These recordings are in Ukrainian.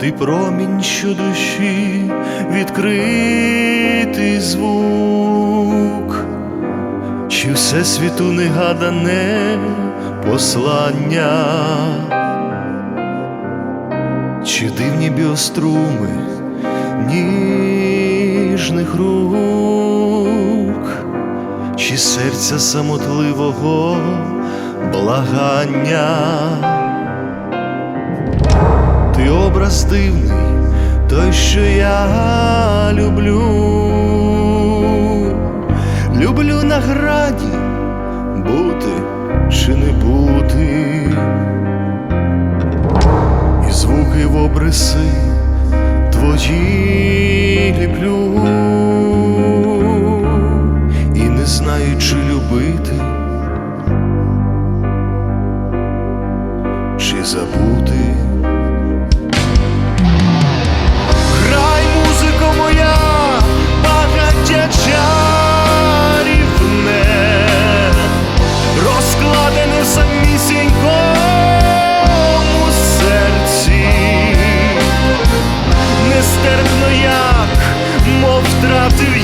ти промінь, що душі відкритий звук, чи всесвіту негадане послання, чи дивні біоструми ніжних рук, чи серця самотливого благання. Ти образ дивний, той, що я люблю, люблю на граді бути чи не бути, і звуки в обриси твої ліплю, і не знаю, чи любити, чи забути. Нестерпно як, мов втратив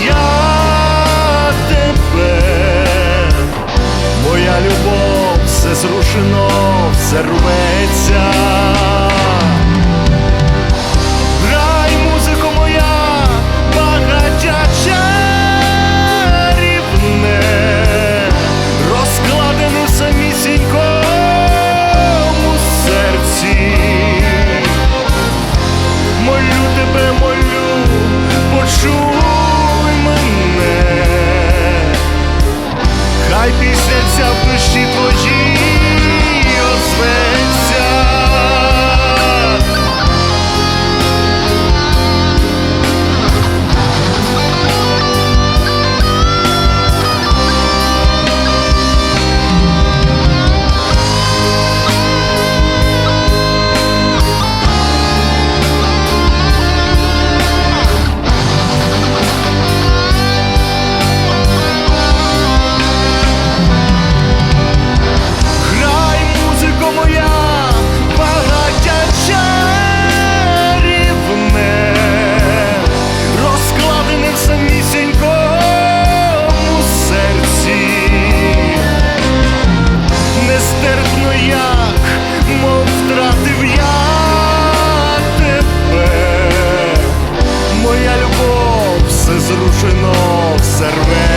все зрушено,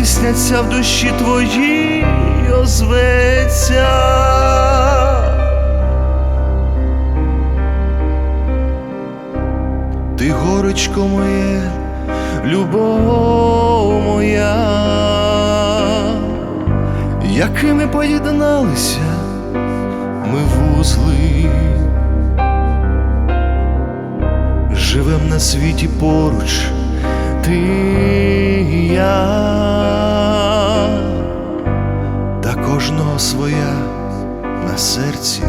пісня в душі твоїй озветься. Ти горечко моє, любов моя, якими поєдналися ми вузли, живем на світі поруч, ти серці.